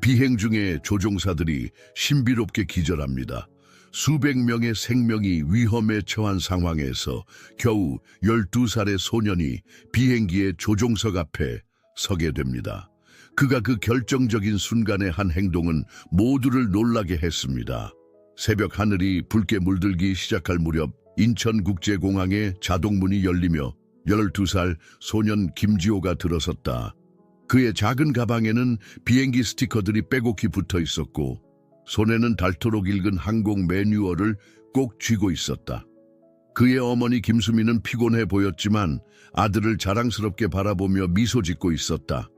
비행 중에 조종사들이 신비롭게 기절합니다. 수백 명의 생명이 위험에 처한 상황에서 겨우 12살의 소년이 비행기의 조종석 앞에 서게 됩니다. 그가 그 결정적인 순간의 한 행동은 모두를 놀라게 했습니다. 새벽 하늘이 붉게 물들기 시작할 무렵 인천국제공항의 자동문이 열리며 12살 소년 김지호가 들어섰다. 그의 작은 가방에는 비행기 스티커들이 빼곡히 붙어 있었고 손에는 닳도록 읽은 항공 매뉴얼을 꼭 쥐고 있었다. 그의 어머니 김수미는 피곤해 보였지만 아들을 자랑스럽게 바라보며 미소 짓고 있었다.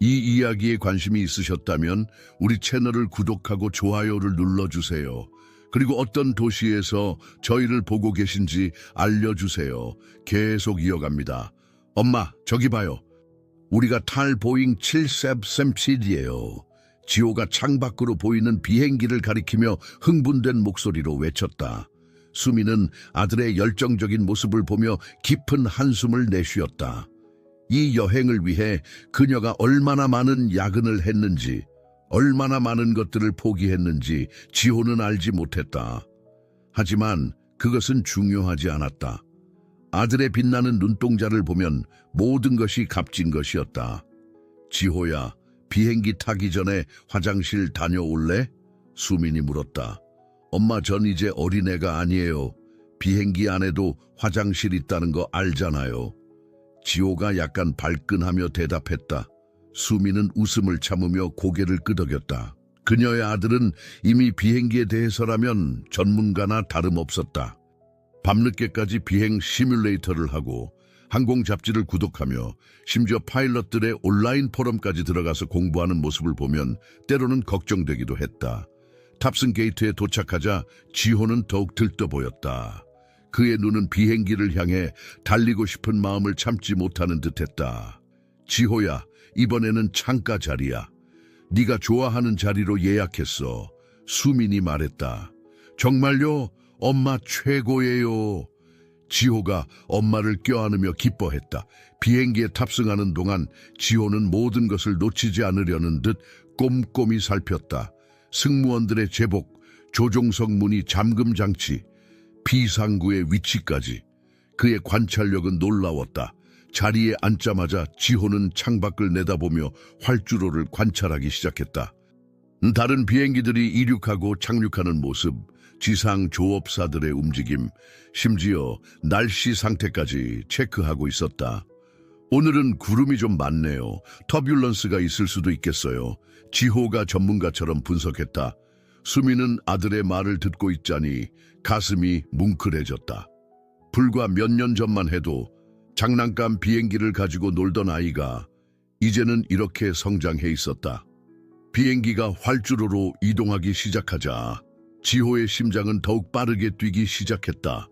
이 이야기에 관심이 있으셨다면 우리 채널을 구독하고 좋아요를 눌러주세요. 그리고 어떤 도시에서 저희를 보고 계신지 알려주세요. 계속 이어갑니다. 엄마, 저기 봐요. 우리가 탈 보잉 777이에요. 지호가 창밖으로 보이는 비행기를 가리키며 흥분된 목소리로 외쳤다. 수미는 아들의 열정적인 모습을 보며 깊은 한숨을 내쉬었다. 이 여행을 위해 그녀가 얼마나 많은 야근을 했는지, 얼마나 많은 것들을 포기했는지 지호는 알지 못했다. 하지만 그것은 중요하지 않았다. 아들의 빛나는 눈동자를 보면 모든 것이 값진 것이었다. 지호야, 비행기 타기 전에 화장실 다녀올래? 수민이 물었다. 엄마 전 이제 어린애가 아니에요. 비행기 안에도 화장실 있다는 거 알잖아요. 지호가 약간 발끈하며 대답했다. 수미는 웃음을 참으며 고개를 끄덕였다. 그녀의 아들은 이미 비행기에 대해서라면 전문가나 다름없었다. 밤늦게까지 비행 시뮬레이터를 하고 항공 잡지를 구독하며 심지어 파일럿들의 온라인 포럼까지 들어가서 공부하는 모습을 보면 때로는 걱정되기도 했다. 탑승 게이트에 도착하자 지호는 더욱 들떠 보였다. 그의 눈은 비행기를 향해 달리고 싶은 마음을 참지 못하는 듯했다. 지호야, 이번에는 창가 자리야. 네가 좋아하는 자리로 예약했어. 수민이 말했다. 정말요? 엄마 최고예요. 지호가 엄마를 껴안으며 기뻐했다. 비행기에 탑승하는 동안 지호는 모든 것을 놓치지 않으려는 듯 꼼꼼히 살폈다. 승무원들의 제복, 조종석 문이 잠금 장치, 비상구의 위치까지. 그의 관찰력은 놀라웠다. 자리에 앉자마자 지호는 창밖을 내다보며 활주로를 관찰하기 시작했다. 다른 비행기들이 이륙하고 착륙하는 모습, 지상 조업사들의 움직임, 심지어 날씨 상태까지 체크하고 있었다. 오늘은 구름이 좀 많네요. 터뷸런스가 있을 수도 있겠어요. 지호가 전문가처럼 분석했다. 수미는 아들의 말을 듣고 있자니 가슴이 뭉클해졌다. 불과 몇 년 전만 해도 장난감 비행기를 가지고 놀던 아이가 이제는 이렇게 성장해 있었다. 비행기가 활주로로 이동하기 시작하자 지호의 심장은 더욱 빠르게 뛰기 시작했다.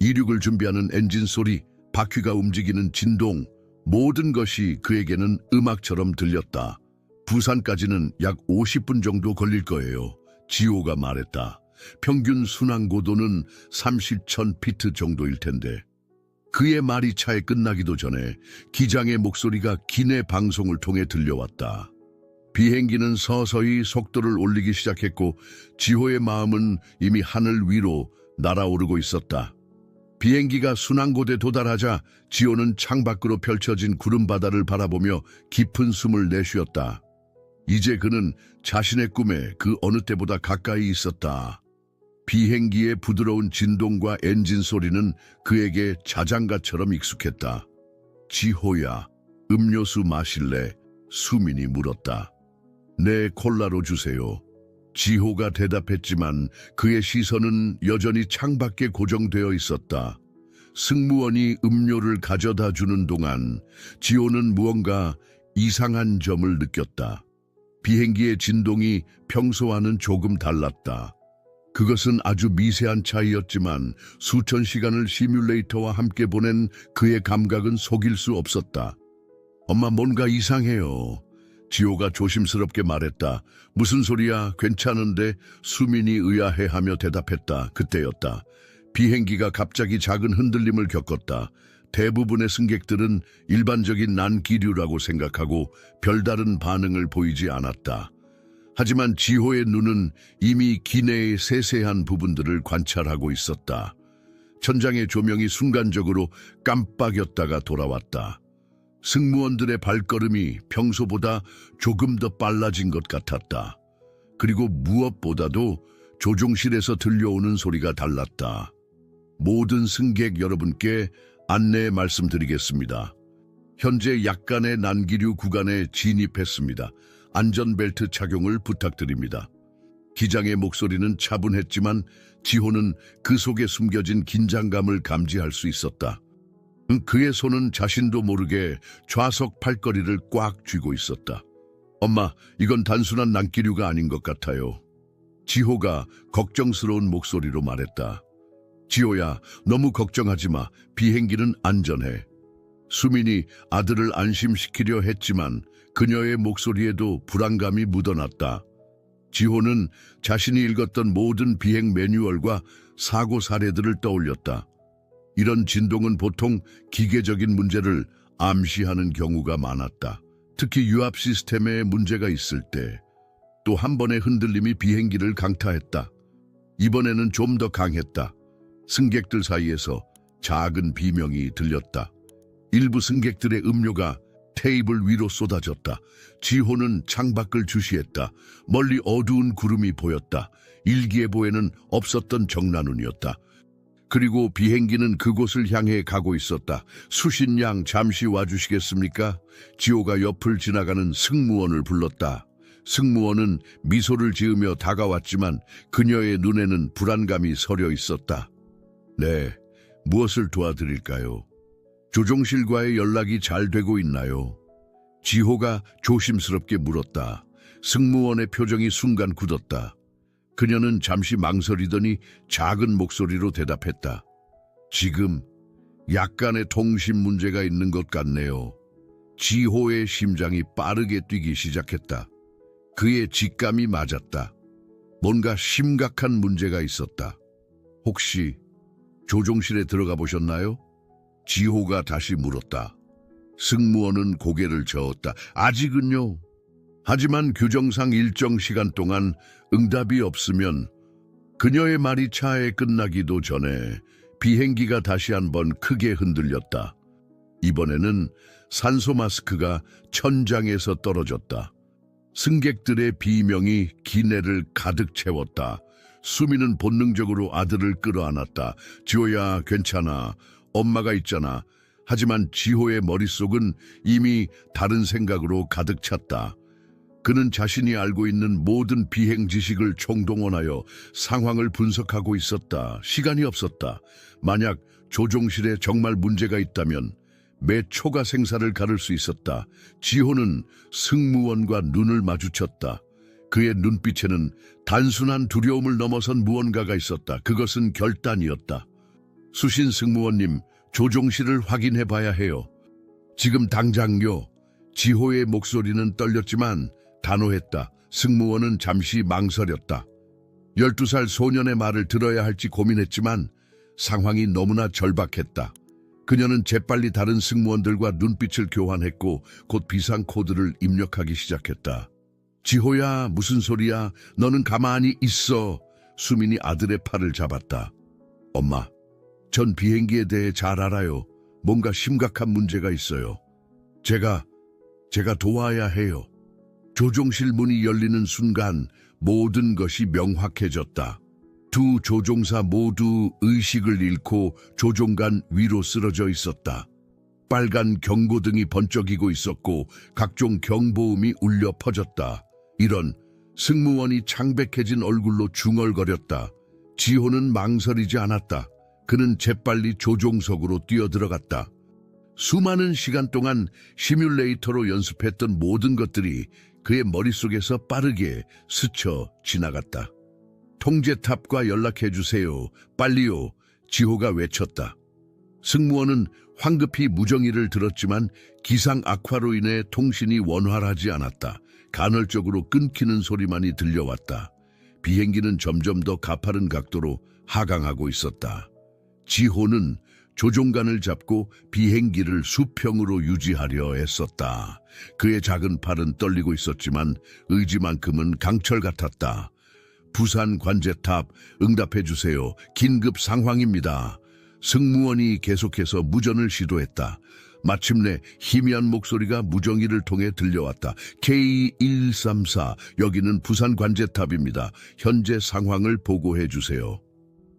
이륙을 준비하는 엔진 소리, 바퀴가 움직이는 진동, 모든 것이 그에게는 음악처럼 들렸다. 부산까지는 약 50분 정도 걸릴 거예요. 지호가 말했다. 평균 순항 고도는 30천 피트 정도일 텐데. 그의 말이 차에 끝나기도 전에 기장의 목소리가 기내 방송을 통해 들려왔다. 비행기는 서서히 속도를 올리기 시작했고 지호의 마음은 이미 하늘 위로 날아오르고 있었다. 비행기가 순항고대에 도달하자 지호는 창밖으로 펼쳐진 구름바다를 바라보며 깊은 숨을 내쉬었다. 이제 그는 자신의 꿈에 그 어느 때보다 가까이 있었다. 비행기의 부드러운 진동과 엔진 소리는 그에게 자장가처럼 익숙했다. 지호야, 음료수 마실래? 수민이 물었다. 네, 콜라로 주세요. 지호가 대답했지만 그의 시선은 여전히 창밖에 고정되어 있었다. 승무원이 음료를 가져다 주는 동안 지호는 무언가 이상한 점을 느꼈다. 비행기의 진동이 평소와는 조금 달랐다. 그것은 아주 미세한 차이였지만 수천 시간을 시뮬레이터와 함께 보낸 그의 감각은 속일 수 없었다. 엄마 뭔가 이상해요. 지호가 조심스럽게 말했다. 무슨 소리야? 괜찮은데? 수민이 의아해하며 대답했다. 그때였다. 비행기가 갑자기 작은 흔들림을 겪었다. 대부분의 승객들은 일반적인 난기류라고 생각하고 별다른 반응을 보이지 않았다. 하지만 지호의 눈은 이미 기내의 세세한 부분들을 관찰하고 있었다. 천장의 조명이 순간적으로 깜빡였다가 돌아왔다. 승무원들의 발걸음이 평소보다 조금 더 빨라진 것 같았다. 그리고 무엇보다도 조종실에서 들려오는 소리가 달랐다. 모든 승객 여러분께 안내 말씀드리겠습니다. 현재 약간의 난기류 구간에 진입했습니다. 안전벨트 착용을 부탁드립니다. 기장의 목소리는 차분했지만 지호는 그 속에 숨겨진 긴장감을 감지할 수 있었다. 음, 그의 손은 자신도 모르게 좌석 팔걸이를 꽉 쥐고 있었다. 엄마, 이건 단순한 난기류가 아닌 것 같아요. 지호가 걱정스러운 목소리로 말했다. 지호야, 너무 걱정하지 마. 비행기는 안전해. 수민이 아들을 안심시키려 했지만 그녀의 목소리에도 불안감이 묻어났다. 지호는 자신이 읽었던 모든 비행 매뉴얼과 사고 사례들을 떠올렸다. 이런 진동은 보통 기계적인 문제를 암시하는 경우가 많았다. 특히 유압 시스템에 문제가 있을 때 또 한 번의 흔들림이 비행기를 강타했다. 이번에는 좀 더 강했다. 승객들 사이에서 작은 비명이 들렸다. 일부 승객들의 음료가 테이블 위로 쏟아졌다. 지호는 창밖을 주시했다. 멀리 어두운 구름이 보였다. 일기예보에는 없었던 정난운이었다. 그리고 비행기는 그곳을 향해 가고 있었다. 수신양 잠시 와주시겠습니까? 지호가 옆을 지나가는 승무원을 불렀다. 승무원은 미소를 지으며 다가왔지만 그녀의 눈에는 불안감이 서려 있었다. 네, 무엇을 도와드릴까요? 조종실과의 연락이 잘 되고 있나요? 지호가 조심스럽게 물었다. 승무원의 표정이 순간 굳었다. 그녀는 잠시 망설이더니 작은 목소리로 대답했다. 지금 약간의 통신 문제가 있는 것 같네요. 지호의 심장이 빠르게 뛰기 시작했다. 그의 직감이 맞았다. 뭔가 심각한 문제가 있었다. 혹시 조종실에 들어가 보셨나요? 지호가 다시 물었다. 승무원은 고개를 저었다. 아직은요. 하지만 규정상 일정 시간 동안 응답이 없으면 그녀의 말이 차에 끝나기도 전에 비행기가 다시 한번 크게 흔들렸다. 이번에는 산소 마스크가 천장에서 떨어졌다. 승객들의 비명이 기내를 가득 채웠다. 수미는 본능적으로 아들을 끌어안았다. 지호야, 괜찮아. 엄마가 있잖아. 하지만 지호의 머릿속은 이미 다른 생각으로 가득 찼다. 그는 자신이 알고 있는 모든 비행 지식을 총동원하여 상황을 분석하고 있었다. 시간이 없었다. 만약 조종실에 정말 문제가 있다면 매 초가 생사를 가를 수 있었다. 지호는 승무원과 눈을 마주쳤다. 그의 눈빛에는 단순한 두려움을 넘어선 무언가가 있었다. 그것은 결단이었다. 수신 승무원님, 조종실을 확인해 봐야 해요. 지금 당장요. 지호의 목소리는 떨렸지만 단호했다. 승무원은 잠시 망설였다. 12살 소년의 말을 들어야 할지 고민했지만 상황이 너무나 절박했다. 그녀는 재빨리 다른 승무원들과 눈빛을 교환했고 곧 비상 코드를 입력하기 시작했다. 지호야, 무슨 소리야? 너는 가만히 있어. 수민이 아들의 팔을 잡았다. 엄마, 전 비행기에 대해 잘 알아요. 뭔가 심각한 문제가 있어요. 제가, 제가 도와야 해요. 조종실 문이 열리는 순간 모든 것이 명확해졌다. 두 조종사 모두 의식을 잃고 조종간 위로 쓰러져 있었다. 빨간 경고등이 번쩍이고 있었고 각종 경보음이 울려 퍼졌다. 이런 승무원이 창백해진 얼굴로 중얼거렸다. 지호는 망설이지 않았다. 그는 재빨리 조종석으로 뛰어들어갔다. 수많은 시간 동안 시뮬레이터로 연습했던 모든 것들이 그의 머릿속에서 빠르게 스쳐 지나갔다. 통제탑과 연락해 주세요. 빨리요. 지호가 외쳤다. 승무원은 황급히 무정의를 들었지만 기상 악화로 인해 통신이 원활하지 않았다. 간헐적으로 끊기는 소리만이 들려왔다. 비행기는 점점 더 가파른 각도로 하강하고 있었다. 지호는 조종관을 잡고 비행기를 수평으로 유지하려 애썼다. 그의 작은 팔은 떨리고 있었지만 의지만큼은 강철 같았다. 부산 관제탑 응답해 주세요. 긴급 상황입니다. 승무원이 계속해서 무전을 시도했다. 마침내 희미한 목소리가 무정기를 통해 들려왔다. K134 여기는 부산 관제탑입니다. 현재 상황을 보고해 주세요.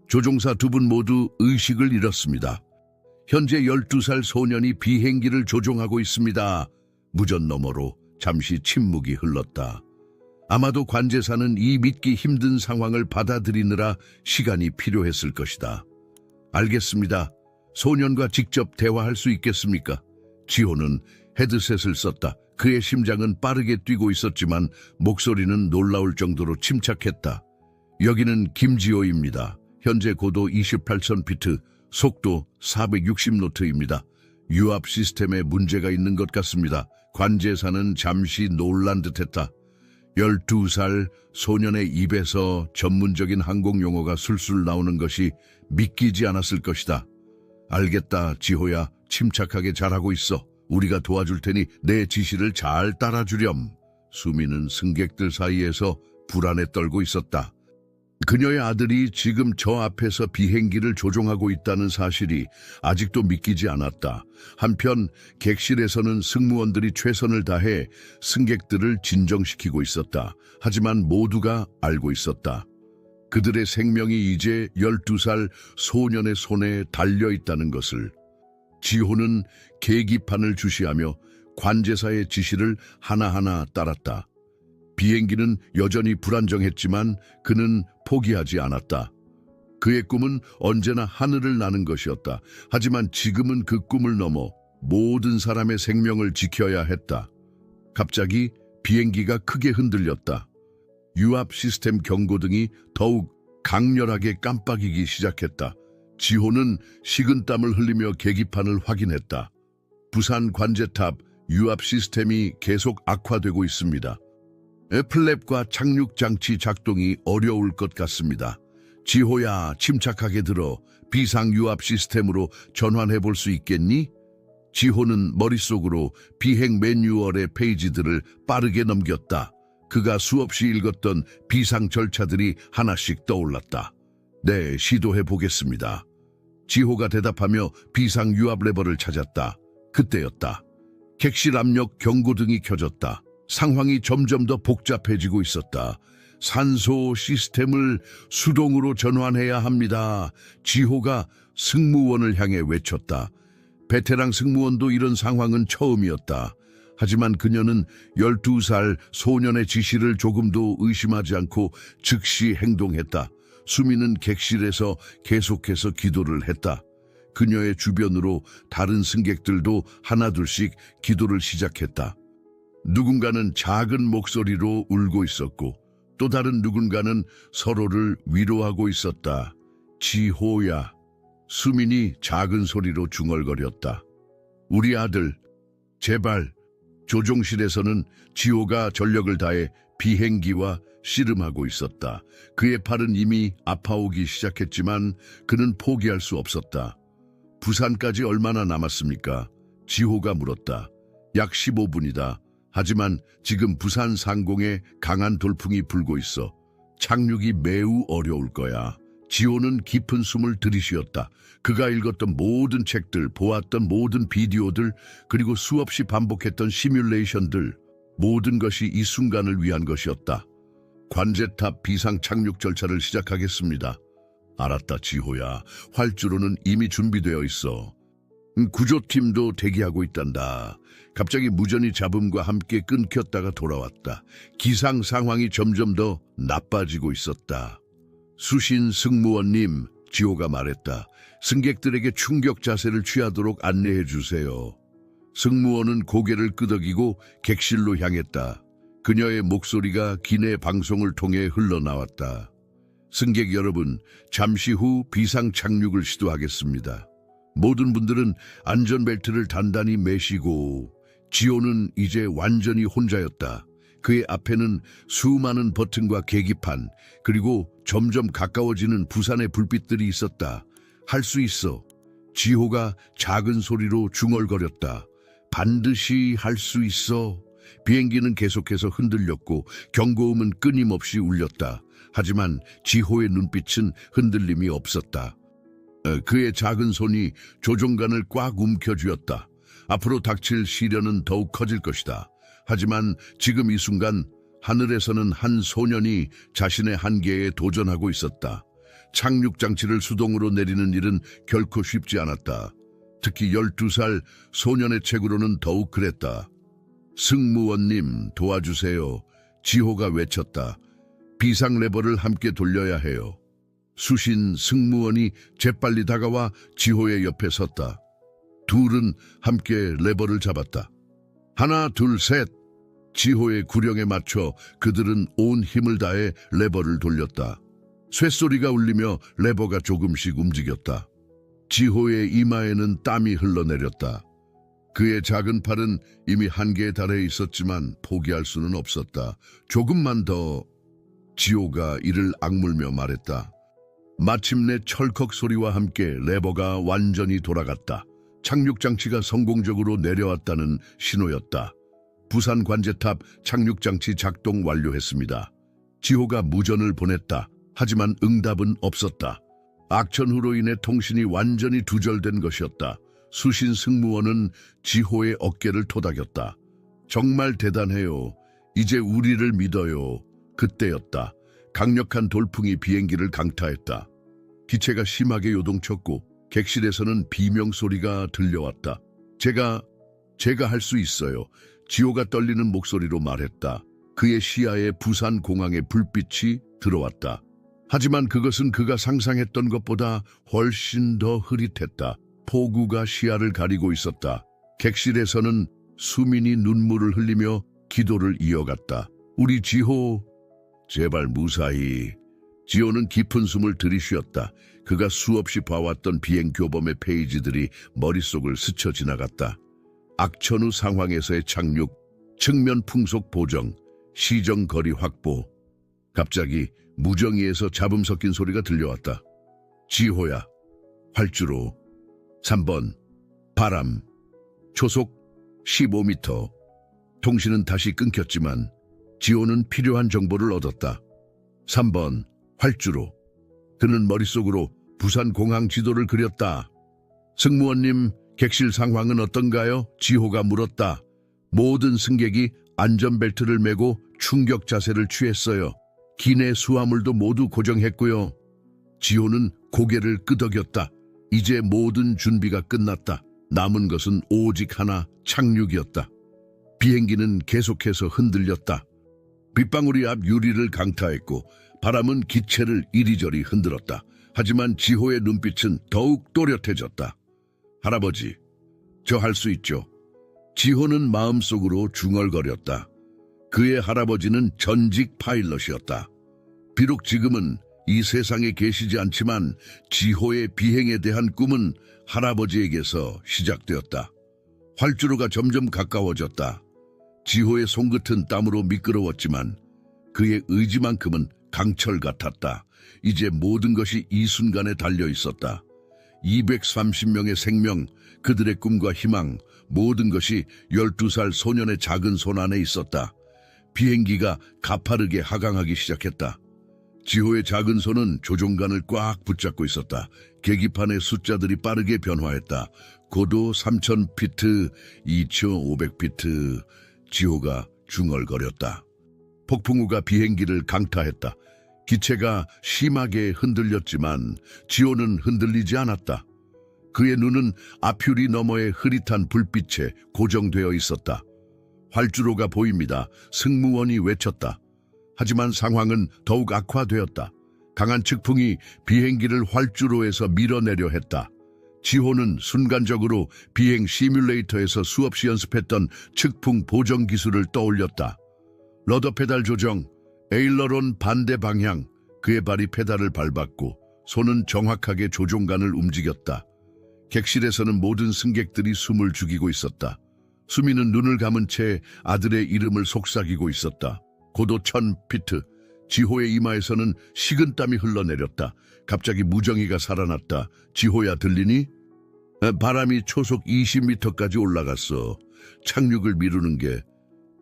조종사 두 분 모두 의식을 잃었습니다. 현재 12살 소년이 비행기를 조종하고 있습니다. 무전 너머로 잠시 침묵이 흘렀다. 아마도 관제사는 이 믿기 힘든 상황을 받아들이느라 시간이 필요했을 것이다. 알겠습니다. 소년과 직접 대화할 수 있겠습니까? 지호는 헤드셋을 썼다. 그의 심장은 빠르게 뛰고 있었지만 목소리는 놀라울 정도로 침착했다. 여기는 김지호입니다. 현재 고도 28,000피트, 속도 460노트입니다. 유압 시스템에 문제가 있는 것 같습니다. 관제사는 잠시 놀란 듯했다. 12살 소년의 입에서 전문적인 항공 용어가 술술 나오는 것이 믿기지 않았을 것이다. 알겠다, 지호야. 침착하게 잘하고 있어. 우리가 도와줄 테니 내 지시를 잘 따라주렴. 수미는 승객들 사이에서 불안에 떨고 있었다. 그녀의 아들이 지금 저 앞에서 비행기를 조종하고 있다는 사실이 아직도 믿기지 않았다. 한편 객실에서는 승무원들이 최선을 다해 승객들을 진정시키고 있었다. 하지만 모두가 알고 있었다. 그들의 생명이 이제 12살 소년의 손에 달려 있다는 것을. 지호는 계기판을 주시하며 관제사의 지시를 하나하나 따랐다. 비행기는 여전히 불안정했지만 그는 포기하지 않았다. 그의 꿈은 언제나 하늘을 나는 것이었다. 하지만 지금은 그 꿈을 넘어 모든 사람의 생명을 지켜야 했다. 갑자기 비행기가 크게 흔들렸다. 유압 시스템 경고등이 더욱 강렬하게 깜빡이기 시작했다. 지호는 식은땀을 흘리며 계기판을 확인했다. 부산 관제탑 유압 시스템이 계속 악화되고 있습니다. 플랩과 착륙 장치 작동이 어려울 것 같습니다. 지호야, 침착하게 들어 비상 유압 시스템으로 전환해 볼 수 있겠니? 지호는 머릿속으로 비행 매뉴얼의 페이지들을 빠르게 넘겼다. 그가 수없이 읽었던 비상 절차들이 하나씩 떠올랐다. 네, 시도해 보겠습니다. 지호가 대답하며 비상 유압 레버를 찾았다. 그때였다. 객실 압력 경고등이 켜졌다. 상황이 점점 더 복잡해지고 있었다. 산소 시스템을 수동으로 전환해야 합니다. 지호가 승무원을 향해 외쳤다. 베테랑 승무원도 이런 상황은 처음이었다. 하지만 그녀는 12살 소년의 지시를 조금도 의심하지 않고 즉시 행동했다. 수미는 객실에서 계속해서 기도를 했다. 그녀의 주변으로 다른 승객들도 하나둘씩 기도를 시작했다. 누군가는 작은 목소리로 울고 있었고 또 다른 누군가는 서로를 위로하고 있었다. 지호야. 수민이 작은 소리로 중얼거렸다. 우리 아들, 제발. 조종실에서는 지호가 전력을 다해 비행기와 씨름하고 있었다. 그의 팔은 이미 아파오기 시작했지만 그는 포기할 수 없었다. 부산까지 얼마나 남았습니까? 지호가 물었다. 약 15분이다. 하지만 지금 부산 상공에 강한 돌풍이 불고 있어 착륙이 매우 어려울 거야. 지호는 깊은 숨을 들이쉬었다. 그가 읽었던 모든 책들, 보았던 모든 비디오들, 그리고 수없이 반복했던 시뮬레이션들, 모든 것이 이 순간을 위한 것이었다. 관제탑 비상 착륙 절차를 시작하겠습니다. 알았다, 지호야. 활주로는 이미 준비되어 있어. 음, 구조팀도 대기하고 있단다. 갑자기 무전이 잡음과 함께 끊겼다가 돌아왔다. 기상 상황이 점점 더 나빠지고 있었다. 수신 승무원님, 지호가 말했다. 승객들에게 충격 자세를 취하도록 안내해 주세요. 승무원은 고개를 끄덕이고 객실로 향했다. 그녀의 목소리가 기내 방송을 통해 흘러나왔다. 승객 여러분, 잠시 후 비상 착륙을 시도하겠습니다. 모든 분들은 안전벨트를 단단히 매시고 지호는 이제 완전히 혼자였다. 그의 앞에는 수많은 버튼과 계기판 그리고 점점 가까워지는 부산의 불빛들이 있었다. 할 수 있어. 지호가 작은 소리로 중얼거렸다. 반드시 할 수 있어. 비행기는 계속해서 흔들렸고 경고음은 끊임없이 울렸다. 하지만 지호의 눈빛은 흔들림이 없었다. 어, 그의 작은 손이 조종관을 꽉 움켜쥐었다. 앞으로 닥칠 시련은 더욱 커질 것이다. 하지만 지금 이 순간 하늘에서는 한 소년이 자신의 한계에 도전하고 있었다. 착륙 장치를 수동으로 내리는 일은 결코 쉽지 않았다. 특히 12살 소년의 책으로는 더욱 그랬다. 승무원님 도와주세요. 지호가 외쳤다. 비상 레버를 함께 돌려야 해요. 수신 승무원이 재빨리 다가와 지호의 옆에 섰다. 둘은 함께 레버를 잡았다. 하나, 둘, 셋. 지호의 구령에 맞춰 그들은 온 힘을 다해 레버를 돌렸다. 쇳소리가 울리며 레버가 조금씩 움직였다. 지호의 이마에는 땀이 흘러내렸다. 그의 작은 팔은 이미 한계에 달해 있었지만 포기할 수는 없었다. 조금만 더 지호가 이를 악물며 말했다. 마침내 철컥 소리와 함께 레버가 완전히 돌아갔다. 착륙 장치가 성공적으로 내려왔다는 신호였다. 부산 관제탑 착륙 장치 작동 완료했습니다. 지호가 무전을 보냈다. 하지만 응답은 없었다. 악천후로 인해 통신이 완전히 두절된 것이었다. 수신 승무원은 지호의 어깨를 토닥였다. 정말 대단해요. 이제 우리를 믿어요. 그때였다. 강력한 돌풍이 비행기를 강타했다. 기체가 심하게 요동쳤고 객실에서는 비명 소리가 들려왔다. 제가 제가 할 수 있어요. 지호가 떨리는 목소리로 말했다. 그의 시야에 부산 공항의 불빛이 들어왔다. 하지만 그것은 그가 상상했던 것보다 훨씬 더 흐릿했다. 폭우가 시야를 가리고 있었다. 객실에서는 수민이 눈물을 흘리며 기도를 이어갔다. 우리 지호, 제발 무사히. 지호는 깊은 숨을 들이쉬었다. 그가 수없이 봐왔던 비행 교범의 페이지들이 머릿속을 스쳐 지나갔다. 악천후 상황에서의 착륙, 측면 풍속 보정, 시정 거리 확보. 갑자기 무정이에서 잡음 섞인 소리가 들려왔다. 지호야, 활주로, 3번, 바람, 초속 15m. 통신은 다시 끊겼지만 지호는 필요한 정보를 얻었다. 3번, 활주로. 그는 머릿속으로 부산 공항 지도를 그렸다. 승무원님, 객실 상황은 어떤가요? 지호가 물었다. 모든 승객이 안전벨트를 메고 충격 자세를 취했어요. 기내 수화물도 모두 고정했고요. 지호는 고개를 끄덕였다. 이제 모든 준비가 끝났다. 남은 것은 오직 하나 착륙이었다. 비행기는 계속해서 흔들렸다. 빗방울이 앞 유리를 강타했고 바람은 기체를 이리저리 흔들었다. 하지만 지호의 눈빛은 더욱 또렷해졌다. 할아버지, 저 할 수 있죠. 지호는 마음속으로 중얼거렸다. 그의 할아버지는 전직 파일럿이었다. 비록 지금은 이 세상에 계시지 않지만 지호의 비행에 대한 꿈은 할아버지에게서 시작되었다. 활주로가 점점 가까워졌다. 지호의 손끝은 땀으로 미끄러웠지만 그의 의지만큼은 강철 같았다. 이제 모든 것이 이 순간에 달려 있었다. 230명의 생명, 그들의 꿈과 희망, 모든 것이 12살 소년의 작은 손 안에 있었다. 비행기가 가파르게 하강하기 시작했다. 지호의 작은 손은 조종관을 꽉 붙잡고 있었다. 계기판의 숫자들이 빠르게 변화했다. 고도 3,000피트, 2,500피트. 지호가 중얼거렸다. 폭풍우가 비행기를 강타했다. 기체가 심하게 흔들렸지만 지호는 흔들리지 않았다. 그의 눈은 아퓨리 너머의 흐릿한 불빛에 고정되어 있었다. 활주로가 보입니다. 승무원이 외쳤다. 하지만 상황은 더욱 악화되었다. 강한 측풍이 비행기를 활주로에서 밀어내려 했다. 지호는 순간적으로 비행 시뮬레이터에서 수없이 연습했던 측풍 보정 기술을 떠올렸다. 러더 페달 조정, 에일러론 반대 방향, 그의 발이 페달을 밟았고 손은 정확하게 조종관을 움직였다. 객실에서는 모든 승객들이 숨을 죽이고 있었다. 수미는 눈을 감은 채 아들의 이름을 속삭이고 있었다. 고도 천 피트. 지호의 이마에서는 식은땀이 흘러내렸다. 갑자기 무정이가 살아났다. 지호야 들리니? 에, 바람이 초속 20m까지 올라갔어. 착륙을 미루는 게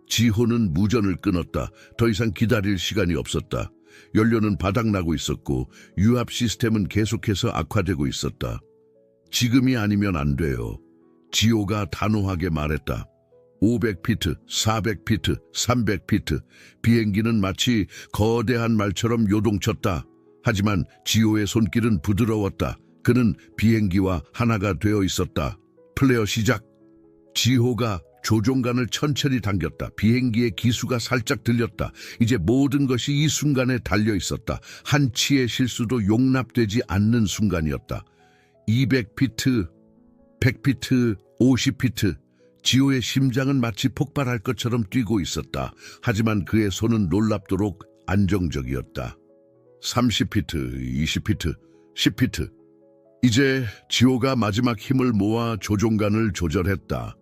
지호는 무전을 끊었다. 더 이상 기다릴 시간이 없었다. 연료는 바닥나고 있었고 유압 시스템은 계속해서 악화되고 있었다. 지금이 아니면 안 돼요. 지호가 단호하게 말했다. 500피트, 400피트, 300피트. 비행기는 마치 거대한 말처럼 요동쳤다. 하지만 지호의 손길은 부드러웠다. 그는 비행기와 하나가 되어 있었다. 플레어 시작. 지호가 조종관을 천천히 당겼다. 비행기의 기수가 살짝 들렸다. 이제 모든 것이 이 순간에 달려 있었다. 한 치의 실수도 용납되지 않는 순간이었다. 200피트, 100피트, 50피트. 지호의 심장은 마치 폭발할 것처럼 뛰고 있었다. 하지만 그의 손은 놀랍도록 안정적이었다. 30피트, 20피트, 10피트. 이제 지호가 마지막 힘을 모아 조종관을 조절했다.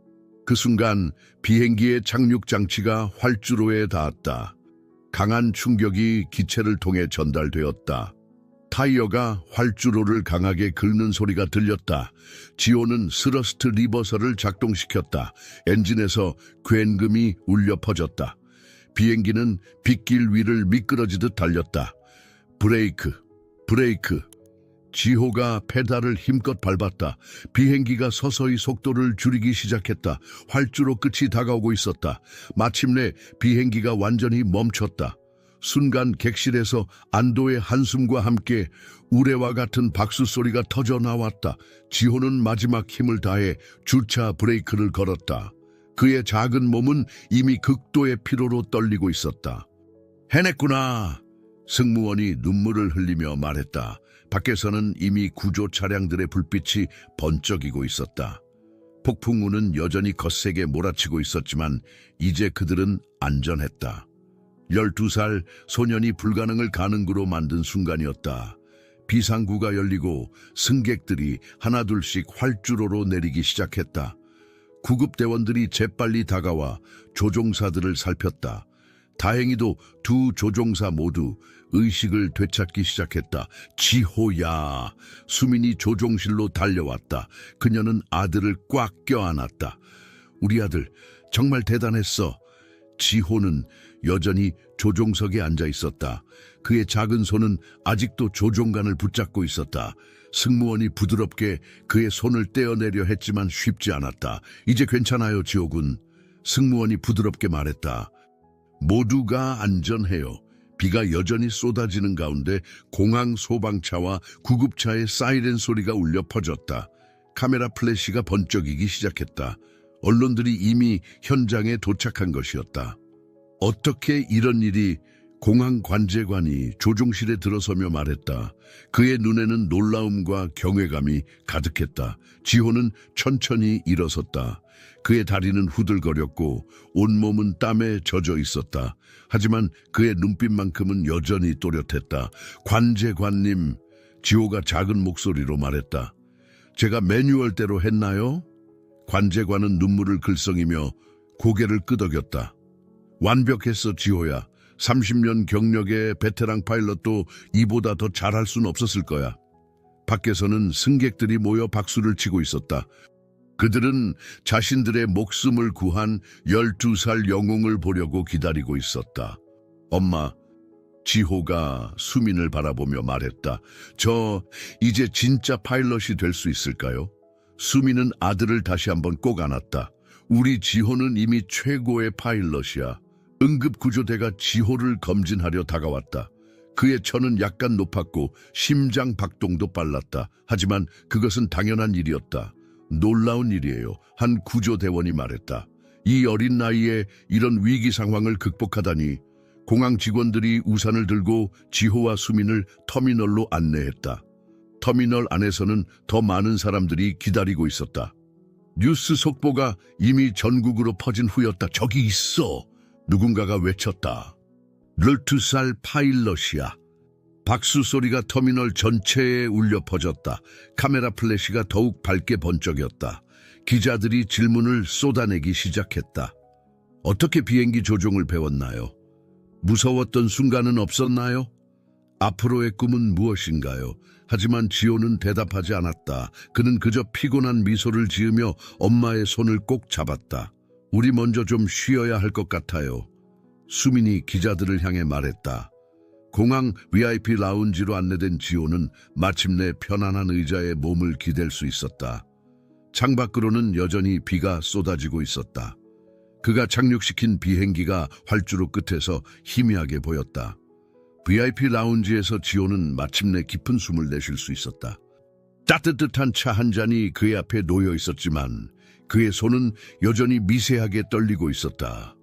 그 순간 비행기의 착륙 장치가 활주로에 닿았다. 강한 충격이 기체를 통해 전달되었다. 타이어가 활주로를 강하게 긁는 소리가 들렸다. 지호는 스러스트 리버서를 작동시켰다. 엔진에서 괜금이 울려 퍼졌다. 비행기는 빗길 위를 미끄러지듯 달렸다. 브레이크, 브레이크. 지호가 페달을 힘껏 밟았다. 비행기가 서서히 속도를 줄이기 시작했다. 활주로 끝이 다가오고 있었다. 마침내 비행기가 완전히 멈췄다. 순간 객실에서 안도의 한숨과 함께 우레와 같은 박수 소리가 터져 나왔다. 지호는 마지막 힘을 다해 주차 브레이크를 걸었다. 그의 작은 몸은 이미 극도의 피로로 떨리고 있었다. 해냈구나. 승무원이 눈물을 흘리며 말했다. 밖에서는 이미 구조 차량들의 불빛이 번쩍이고 있었다. 폭풍우는 여전히 거세게 몰아치고 있었지만 이제 그들은 안전했다. 12살 소년이 불가능을 가능으로 만든 순간이었다. 비상구가 열리고 승객들이 하나둘씩 활주로로 내리기 시작했다. 구급대원들이 재빨리 다가와 조종사들을 살폈다. 다행히도 두 조종사 모두 의식을 되찾기 시작했다. 지호야. 수민이 조종실로 달려왔다. 그녀는 아들을 꽉 껴안았다. 우리 아들 정말 대단했어. 지호는 여전히 조종석에 앉아 있었다. 그의 작은 손은 아직도 조종관을 붙잡고 있었다. 승무원이 부드럽게 그의 손을 떼어내려 했지만 쉽지 않았다. 이제 괜찮아요, 지호군. 승무원이 부드럽게 말했다. 모두가 안전해요. 비가 여전히 쏟아지는 가운데 공항 소방차와 구급차의 사이렌 소리가 울려 퍼졌다. 카메라 플래시가 번쩍이기 시작했다. 언론들이 이미 현장에 도착한 것이었다. 어떻게 이런 일이 공항 관제관이 조종실에 들어서며 말했다. 그의 눈에는 놀라움과 경외감이 가득했다. 지호는 천천히 일어섰다. 그의 다리는 후들거렸고 온몸은 땀에 젖어 있었다. 하지만 그의 눈빛만큼은 여전히 또렷했다. 관제관님, 지호가 작은 목소리로 말했다. 제가 매뉴얼대로 했나요? 관제관은 눈물을 글썽이며 고개를 끄덕였다. 완벽했어, 지호야. 30년 경력의 베테랑 파일럿도 이보다 더 잘할 순 없었을 거야. 밖에서는 승객들이 모여 박수를 치고 있었다. 그들은 자신들의 목숨을 구한 12살 영웅을 보려고 기다리고 있었다. 엄마, 지호가 수민을 바라보며 말했다. 저 이제 진짜 파일럿이 될 수 있을까요? 수민은 아들을 다시 한번 꼭 안았다. 우리 지호는 이미 최고의 파일럿이야. 응급구조대가 지호를 검진하려 다가왔다. 그의 천은 약간 높았고 심장 박동도 빨랐다. 하지만 그것은 당연한 일이었다. 놀라운 일이에요. 한 구조대원이 말했다. 이 어린 나이에 이런 위기 상황을 극복하다니 공항 직원들이 우산을 들고 지호와 수민을 터미널로 안내했다. 터미널 안에서는 더 많은 사람들이 기다리고 있었다. 뉴스 속보가 이미 전국으로 퍼진 후였다. 저기 있어. 누군가가 외쳤다. 12살 파일럿이야. 박수 소리가 터미널 전체에 울려 퍼졌다. 카메라 플래시가 더욱 밝게 번쩍였다. 기자들이 질문을 쏟아내기 시작했다. 어떻게 비행기 조종을 배웠나요? 무서웠던 순간은 없었나요? 앞으로의 꿈은 무엇인가요? 하지만 지호는 대답하지 않았다. 그는 그저 피곤한 미소를 지으며 엄마의 손을 꼭 잡았다. 우리 먼저 좀 쉬어야 할 것 같아요. 수민이 기자들을 향해 말했다. 공항 VIP 라운지로 안내된 지호는 마침내 편안한 의자에 몸을 기댈 수 있었다. 창밖으로는 여전히 비가 쏟아지고 있었다. 그가 착륙시킨 비행기가 활주로 끝에서 희미하게 보였다. VIP 라운지에서 지호는 마침내 깊은 숨을 내쉴 수 있었다. 따뜻한 차 한 잔이 그의 앞에 놓여 있었지만 그의 손은 여전히 미세하게 떨리고 있었다.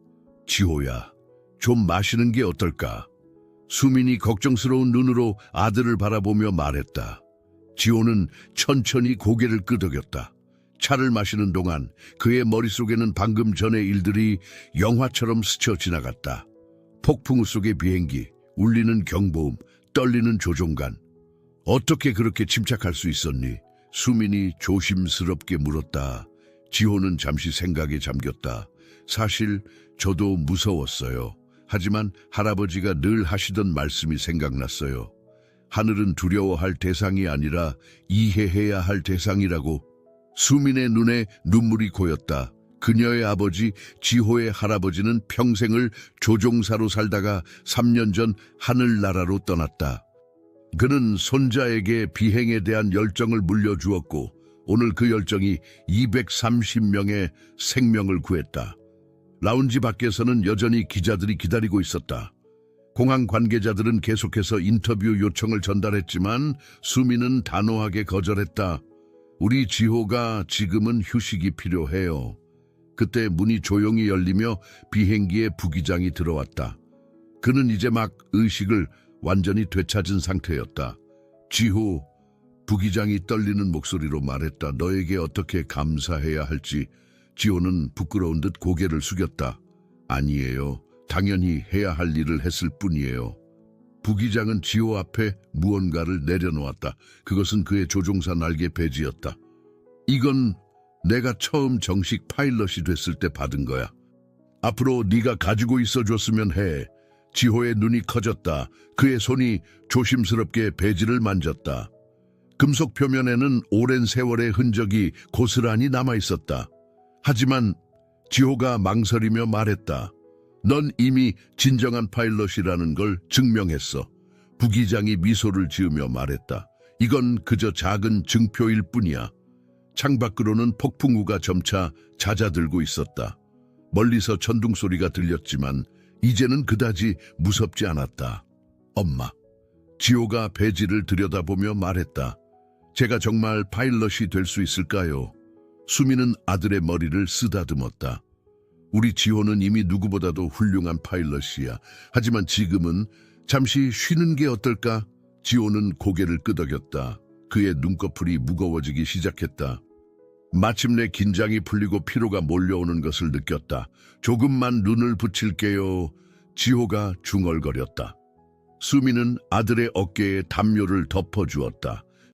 지호야, 좀 마시는 게 어떨까? 수민이 걱정스러운 눈으로 아들을 바라보며 말했다. 지호는 천천히 고개를 끄덕였다. 차를 마시는 동안 그의 머릿속에는 방금 전의 일들이 영화처럼 스쳐 지나갔다. 폭풍우 속의 비행기, 울리는 경보음, 떨리는 조종관. 어떻게 그렇게 침착할 수 있었니? 수민이 조심스럽게 물었다. 지호는 잠시 생각에 잠겼다. 사실 저도 무서웠어요. 하지만 할아버지가 늘 하시던 말씀이 생각났어요. 하늘은 두려워할 대상이 아니라 이해해야 할 대상이라고. 수민의 눈에 눈물이 고였다. 그녀의 아버지 지호의 할아버지는 평생을 조종사로 살다가 3년 전 하늘나라로 떠났다. 그는 손자에게 비행에 대한 열정을 물려주었고 오늘 그 열정이 230명의 생명을 구했다. 라운지 밖에서는 여전히 기자들이 기다리고 있었다. 공항 관계자들은 계속해서 인터뷰 요청을 전달했지만 수민은 단호하게 거절했다. 우리 지호가 지금은 휴식이 필요해요. 그때 문이 조용히 열리며 비행기에 부기장이 들어왔다. 그는 이제 막 의식을 완전히 되찾은 상태였다. 지호, 부기장이 떨리는 목소리로 말했다. 너에게 어떻게 감사해야 할지. 지호는 부끄러운 듯 고개를 숙였다. 아니에요. 당연히 해야 할 일을 했을 뿐이에요. 부기장은 지호 앞에 무언가를 내려놓았다. 그것은 그의 조종사 날개 배지였다. 이건 내가 처음 정식 파일럿이 됐을 때 받은 거야. 앞으로 네가 가지고 있어 줬으면 해. 지호의 눈이 커졌다. 그의 손이 조심스럽게 배지를 만졌다. 금속 표면에는 오랜 세월의 흔적이 고스란히 남아 있었다. 하지만 지호가 망설이며 말했다. 넌 이미 진정한 파일럿이라는 걸 증명했어. 부기장이 미소를 지으며 말했다. 이건 그저 작은 증표일 뿐이야. 창밖으로는 폭풍우가 점차 잦아들고 있었다. 멀리서 천둥 소리가 들렸지만 이제는 그다지 무섭지 않았다. 엄마. 지호가 배지를 들여다보며 말했다. 제가 정말 파일럿이 될 수 있을까요? 수미는 아들의 머리를 쓰다듬었다. 우리 지호는 이미 누구보다도 훌륭한 파일럿이야. 하지만 지금은 잠시 쉬는 게 어떨까? 지호는 고개를 끄덕였다. 그의 눈꺼풀이 무거워지기 시작했다. 마침내 긴장이 풀리고 피로가 몰려오는 것을 느꼈다. 조금만 눈을 붙일게요. 지호가 중얼거렸다. 수미는 아들의 어깨에 담요를 덮어주었다.